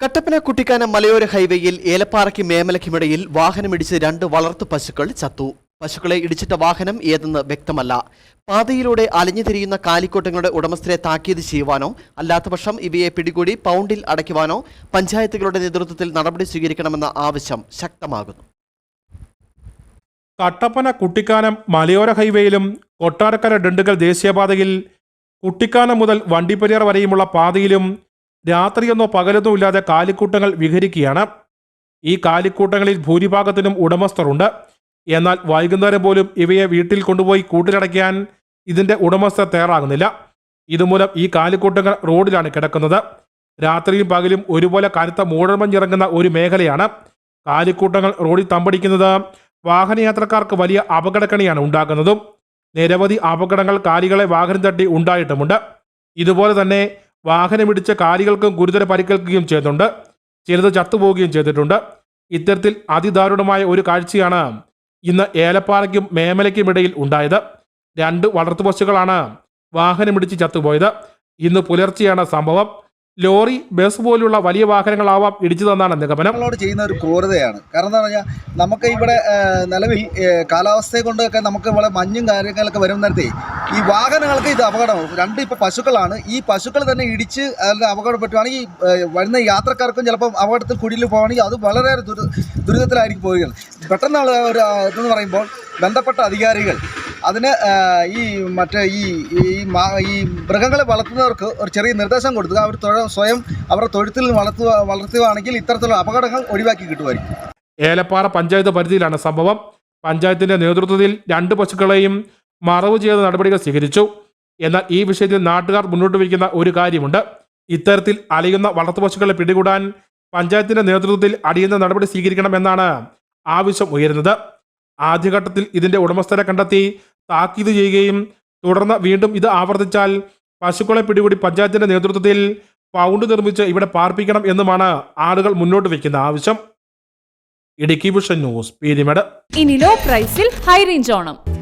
കട്ടപ്പന കുട്ടിക്കാനം മലയോര ഹൈവേയിൽ ഏലപ്പാറയ്ക്ക് മേമലയ്ക്കുമിടയിൽ വാഹനമിടിച്ച് രണ്ട് വളർത്തു പശുക്കൾ ചത്തു. പശുക്കളെ ഇടിച്ചിട്ട വാഹനം ഏതെന്ന് വ്യക്തമല്ല. പാതയിലൂടെ അലഞ്ഞു തിരിയുന്ന കാലിക്കോട്ടങ്ങളുടെ ഉടമസ്ഥരെ താക്കീത് ചെയ്യുവാനോ അല്ലാത്തപക്ഷം ഇവയെ പിടികൂടി പൗണ്ടിൽ അടയ്ക്കുവാനോ പഞ്ചായത്തുകളുടെ നേതൃത്വത്തിൽ നടപടി സ്വീകരിക്കണമെന്ന ആവശ്യം ശക്തമാകുന്നു. കട്ടപ്പന കുട്ടിക്കാനം മലയോര ഹൈവേയിലും കൊട്ടാരക്കര ഡണ്ടുകൾ ദേശീയപാതയിൽ കുട്ടിക്കാനം മുതൽ വണ്ടിപ്പെരിയാർ വരെയുമുള്ള പാതയിലും രാത്രിയെന്നോ പകലെന്നോ ഇല്ലാതെ കാലിക്കൂട്ടങ്ങൾ വിഹരിക്കുകയാണ്. ഈ കാലിക്കൂട്ടങ്ങളിൽ ഭൂരിഭാഗത്തിനും ഉടമസ്ഥരുണ്ട്. എന്നാൽ വൈകുന്നേരം പോലും ഇവയെ വീട്ടിൽ കൊണ്ടുപോയി കൂട്ടിലടയ്ക്കാൻ ഇതിന്റെ ഉടമസ്ഥർ തയ്യാറാകുന്നില്ല. ഇതുമൂലം ഈ കാലിക്കൂട്ടങ്ങൾ റോഡിലാണ് കിടക്കുന്നത്. രാത്രിയും പകലും ഒരുപോലെ കനത്ത മൂടൽമഞ്ഞിറങ്ങുന്ന ഒരു മേഖലയാണ്. കാലിക്കൂട്ടങ്ങൾ റോഡിൽ തമ്പടിക്കുന്നത് വാഹനയാത്രക്കാർക്ക് വലിയ അപകടക്കണിയാണ് ഉണ്ടാക്കുന്നതും നിരവധി അപകടങ്ങൾ കാലികളെ വാഹനം തട്ടി ഉണ്ടായിട്ടുമുണ്ട്. ഇതുപോലെ തന്നെ വാഹനമിടിച്ച കാലികൾക്കും ഗുരുതര പരിക്കേൽക്കുകയും ചെയ്തിട്ടുണ്ട്. ചിലത് ചത്തുപോവുകയും ചെയ്തിട്ടുണ്ട്. ഇത്തരത്തിൽ അതിദാരുണമായ ഒരു കാഴ്ചയാണ് ഇന്ന് ഏലപ്പാറയ്ക്കും മേമലയ്ക്കും ഇടയിൽ ഉണ്ടായത്. രണ്ട് വളർത്തുപശുക്കളാണ് വാഹനമിടിച്ച് ചത്തുപോയത്. ഇന്ന് പുലർച്ചെയാണ് സംഭവം. ലോറി ബസ് പോലുള്ള വലിയ വാഹനങ്ങളാവാം ഇടിച്ചതെന്നാണ് നിഗമനം. നമ്മളോട് ചെയ്യുന്ന ഒരു ക്രൂരതയാണ്. കാരണം എന്താ പറഞ്ഞാൽ നമുക്ക് ഇവിടെ നിലവിൽ കാലാവസ്ഥയെ കൊണ്ടൊക്കെ നമുക്ക് ഇവിടെ മഞ്ഞും കാര്യങ്ങളൊക്കെ വരും നേരത്തെ ഈ വാഹനങ്ങൾക്ക് ഇത് അപകടമാണ് രണ്ട് ഇപ്പോൾ പശുക്കളാണ്. ഈ പശുക്കൾ തന്നെ ഇടിച്ച് അതിൽ അപകടപ്പെട്ടുവാണെങ്കിൽ വരുന്ന യാത്രക്കാർക്കും ചിലപ്പോൾ അപകടത്തിൽ കുടിയിൽ പോവുകയാണെങ്കിൽ അത് വളരെ ദുരി ദുരിതത്തിലായിരിക്കും പോവുകയാണ്. പെട്ടെന്നുള്ള ഒരു ഇതെന്ന് പറയുമ്പോൾ ബന്ധപ്പെട്ട അധികാരികൾ അതിന് ഈ മറ്റേ ഈ ഈ മൃഗങ്ങളെ വളർത്തുന്നവർക്ക് ഒരു ചെറിയ നിർദ്ദേശം കൊടുക്കുക. അവർ സ്വയം അവരുടെ തൊഴുത്തിൽ വളർത്തുക വളർത്തുകയാണെങ്കിൽ ഇത്തരത്തിലുള്ള അപകടങ്ങൾ ഒഴിവാക്കി കിട്ടുമായിരിക്കും. ഏലപ്പാറ പഞ്ചായത്ത് പരിധിയിലാണ് സംഭവം. പഞ്ചായത്തിന്റെ നേതൃത്വത്തിൽ രണ്ട് പശുക്കളെയും മറവ് ചെയ്ത നടപടികൾ സ്വീകരിച്ചു. എന്നാൽ ഈ വിഷയത്തിൽ നാട്ടുകാർ മുന്നോട്ട് വയ്ക്കുന്ന ഒരു കാര്യമുണ്ട്. ഇത്തരത്തിൽ അലയുന്ന വളർത്തു പശുക്കളെ പിടികൂടാൻ പഞ്ചായത്തിന്റെ നേതൃത്വത്തിൽ അടിയന്തര നടപടി സ്വീകരിക്കണമെന്നാണ് ആവശ്യം ഉയരുന്നത്. ആദ്യഘട്ടത്തിൽ ഇതിന്റെ ഉടമസ്ഥരെ കണ്ടെത്തി താക്കീത് ചെയ്യുകയും തുടർന്ന് വീണ്ടും ഇത് ആവർത്തിച്ചാൽ പശുക്കളെ പിടികൂടി പഞ്ചായത്തിന്റെ നേതൃത്വത്തിൽ പൗണ്ട് നിർമ്മിച്ച് ഇവിടെ പാർപ്പിക്കണം എന്നുമാണ് ആളുകൾ മുന്നോട്ട് വയ്ക്കുന്ന ആവശ്യം. Idukki vision news Peermade. ഇനി ലോ പ്രൈസിൽ ഹൈ റേഞ്ച് ഓണം.